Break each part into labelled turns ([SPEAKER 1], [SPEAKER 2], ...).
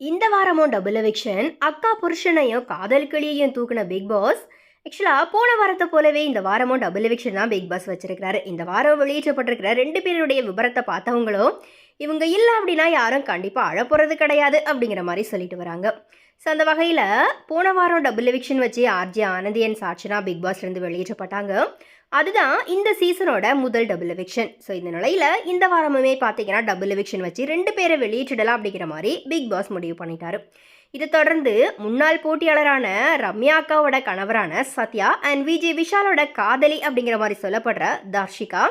[SPEAKER 1] இந்த வாரமும் double eviction அக்கா புருஷனையும் காதல் கிளியையும் தூக்குன பிக் பாஸ் ஆக்சுவலாக போன வாரத்தை போலவே இந்த வாரமும் டபுள் எவிக்ஷன் தான் பிக் பாஸ் வச்சிருக்கிறாரு. இந்த வாரம் வெளியேற்றப்பட்டிருக்கிற ரெண்டு பேருடைய விபரத்தை பார்த்தவங்களும் இவங்க இல்லை அப்படின்னா யாரும் கண்டிப்பாக அழப்போகிறது கிடையாது அப்படிங்கிற மாதிரி சொல்லிட்டு வராங்க. ஸோ அந்த வகையில் போன வாரம் டபுள் எவிக்ஷன் வச்சு ஆர்ஜி ஆனந்தி அண்ட் சாட்சினா பிக் பாஸ்லேருந்து வெளியேற்றப்பட்டாங்க. அதுதான் இந்த சீசனோட முதல் டபுள் எவிக்ஷன் ஸோ இந்த நிலையில் இந்த வாரமுமே பார்த்தீங்கன்னா டபுள் எவிக்ஷன் வச்சு ரெண்டு பேரை வெளியேற்றிடலாம் அப்படிங்கிற மாதிரி பிக் பாஸ் முடிவு பண்ணிட்டாரு. இதை தொடர்ந்து முன்னாள் போட்டியாளரான ரம்யா அக்காவோட கணவரான சத்யா அண்ட் விஜய் விஷாலோட காதலி அப்படிங்கிற மாதிரி சொல்லப்படுற தர்ஷிகா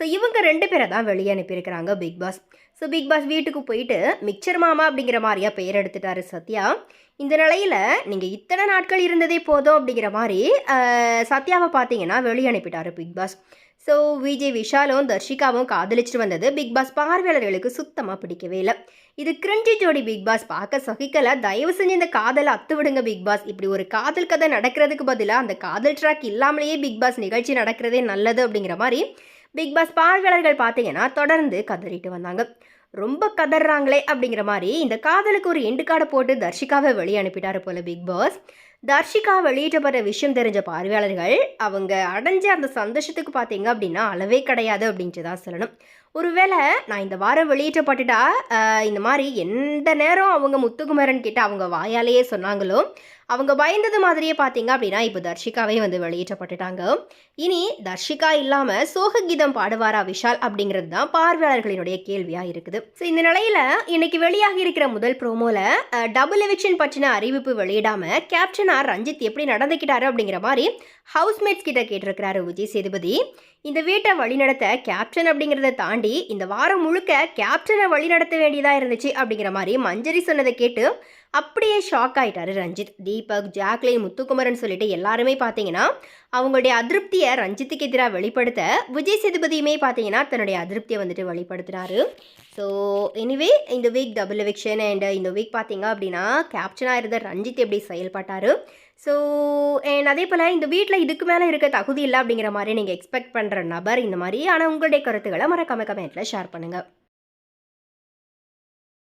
[SPEAKER 1] ஸோ இவங்க ரெண்டு பேரை தான் வெளியே அனுப்பியிருக்கிறாங்க Bigg Boss so Bigg Boss வீட்டுக்கு போயிட்டு மிக்சர் மாமா அப்படிங்கிற மாதிரியா பெயர் எடுத்துட்டாரு சத்யா. இந்த நிலையில் நீங்கள் இத்தனை நாட்கள் இருந்ததே போதும் அப்படிங்கிற மாதிரி சத்யாவை பார்த்தீங்கன்னா வெளியே அனுப்பிட்டாரு பிக் பாஸ் ஸோ விஜய் விஷாலும் தர்ஷிகாவும் காதலிச்சுட்டு வந்தது பிக் பாஸ் பார்வையாளர்களுக்கு சுத்தமாக பிடிக்கவே இல்லை. இது கிரிஞ்சி ஜோடி பிக் பாஸ் பார்க்க சகிக்கலை. தயவு செஞ்சு இந்த காதலை அத்து விடுங்க பிக் பாஸ் இப்படி ஒரு காதல் கதை நடக்கிறதுக்கு பதிலாக அந்த காதல் ட்ராக் இல்லாமலேயே பிக் பாஸ் நிகழ்ச்சி நடக்கிறதே நல்லது அப்படிங்கிற மாதிரி பிக் பாஸ் பார்வையாளர்கள் பார்த்தீங்கன்னா தொடர்ந்து கதறிட்டு வந்தாங்க. ரொம்ப கதறாங்களே அப்படிங்கிற மாதிரி இந்த காதலுக்கு ஒரு எண்டு காடை போட்டு தர்ஷிகாவை வெளியே அனுப்பிட்டாரு போல பிக் பாஸ் தர்ஷிகா வெளியிட்டப்பட்ட விஷயம் தெரிஞ்ச பார்வையாளர்கள் அவங்க அடைஞ்ச அந்த சந்தோஷத்துக்கு பார்த்தீங்க அப்படின்னா அளவே கிடையாது அப்படின்ட்டு தான் சொல்லணும். ஒருவேளை நான் இந்த வாரம் வெளியேற்றப்பட்டுட்டா இந்த மாதிரி எந்த நேரம் அவங்க முத்துக்குமரன் கிட்ட அவங்க வாயாலேயே சொன்னாங்களோ அவங்க பயந்தது மாதிரியே பார்த்தீங்க அப்படின்னா இப்போ தர்ஷிகாவே வந்து வெளியேற்றப்பட்டுட்டாங்க. இனி தர்ஷிகா இல்லாமல் சோககீதம் பாடுவாரா விஷால் அப்படிங்கிறது தான் பார்வையாளர்களினுடைய கேள்வியாக இருக்குது. ஸோ இந்த நிலையில் இன்னைக்கு வெளியாகி இருக்கிற முதல் ப்ரோமோவில் டபுள் எவிக்ஷன் பற்றின அறிவிப்பு வெளியிடாமல் கேப்டனார் ரஞ்சித் எப்படி நடந்துக்கிட்டாரு அப்படிங்கிற மாதிரி ஹவுஸ்மேட்ஸ் கிட்ட கேட்டிருக்கிறாரு விஜய் சேதுபதி. இந்த வீட்டை வழிநடத்த கேப்டன் அப்படிங்கிறத தாண்டி இந்த வாரம் முழுக்க கேப்டனை வழிநடத்த வேண்டியதாக இருந்துச்சு அப்படிங்கிற மாதிரி மஞ்சரி சொன்னதை கேட்டு அப்படியே ஷாக் ஆகிட்டாரு ரஞ்சித். தீபக் ஜாக்லி முத்துக்குமரன் சொல்லிட்டு எல்லாருமே பார்த்தீங்கன்னா அவங்களுடைய அதிருப்தியை ரஞ்சித்துக்கு எதிராக வெளிப்படுத்த விஜய் சேதுபதியுமே பார்த்தீங்கன்னா தன்னுடைய அதிருப்தியை வந்துட்டு வெளிப்படுத்துறாரு. ஸோ எனிவே இந்த வீக் டபுள் எவிக்ஷன் அண்ட் இந்த வீக் பார்த்தீங்க அப்படின்னா கேப்டனாக இருந்த ரஞ்சித் எப்படி செயல்பட்டார்? ஸோ அண்ட் அதே போல் இந்த வீட்டில் இதுக்கு மேலே இருக்க தகுதி இல்லை அப்படிங்கிற மாதிரி நீங்கள் எக்ஸ்பெக்ட் பண்ணுற நபர் இந்த மாதிரி. ஆனால் உங்களுடைய கருத்துக்களை மறக்காம கமெண்ட்டில் ஷேர் பண்ணுங்கள்